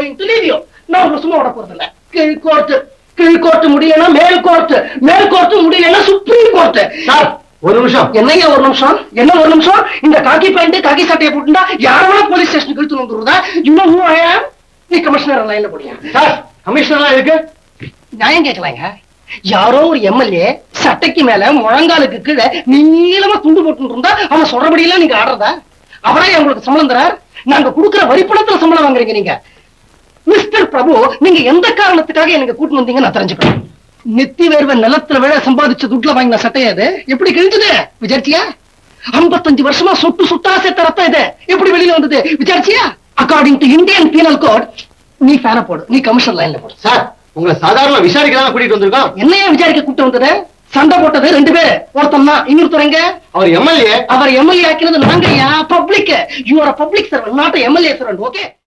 நான் உங்களை சும்மா விட போறது இல்ல கீழ் கோர்ட்டு கீழ் கோர்ட்டு முடியலன்னா மேல் கோர்ட்டு மேல் கோர்ட்டு முடியலன்னா சுப்ரீம் கோர்ட்டு சார் ஒரு நிமிஷம். என்னையா ஒரு நிமிஷம்? என்ன ஒரு நிமிஷம்? இந்த காக்கி பேண்ட் காக்கி சட்டையை போட்டுட்டா யாரவன போலீஸ் ஸ்டேஷனுக்கு இழுத்து வந்துருதா? இன்னும் I am? நீ கமிஷனர் லைன்ல போடியா சார் கமிஷனர்லாம் இருக்கு நியாயம் கேட்கலாங்க யாரோ ஒரு எம்எல்ஏ சட்டைக்கு மேல முழங்காலுக்கு கீழே நீளமா துண்டு போட்டு இருந்தா அவன் சொல்றபடியெல்லாம் நீங்க ஆடுறதா? அவரா உங்களுக்கு சம்பளம் தரார். நாங்க கொடுக்கிற வரிப்பணத்துல சம்பளம் வாங்குறீங்க நீங்க. மிஸ்டர் பிரபு நீங்க எந்த காரணத்துக்காக எனக்கு கூட்டு வந்தீங்க நான் தெரிஞ்சுக்கிறேன் நெத்தி வேர்வை நிலத்துல விழ சம்பாதிச்ச துட்ல வாங்கின சட்டையா இது? எப்படி கிழிஞ்சது? விசாரிச்சியா? ஐம்பத்தஞ்சு வருஷமா சொட்டு சுட்டா சேர்த்த ரத்தம் இது. எப்படி வெளியில வந்தது? விசாரிச்சியா? According to Indian penal code நீ ஃபேன போடு. நீ கமிஷன் லைன்ல போடு. சார் உங்களை சாதாரண விசாரிக்க தான் கூட்டிட்டு வந்திருக்கோம். என்னையா விசாரிக்க கூப்பிட்டு வந்தது? சண்டை போட்டது ரெண்டு பேரு. ஒருத்தன் தான் இன்னொருத்தரங்க. அவர் எம்எல்ஏ அவர் எம்எல்ஏ ஆக்கினது நாங்க public you are public servant not MLA servant okay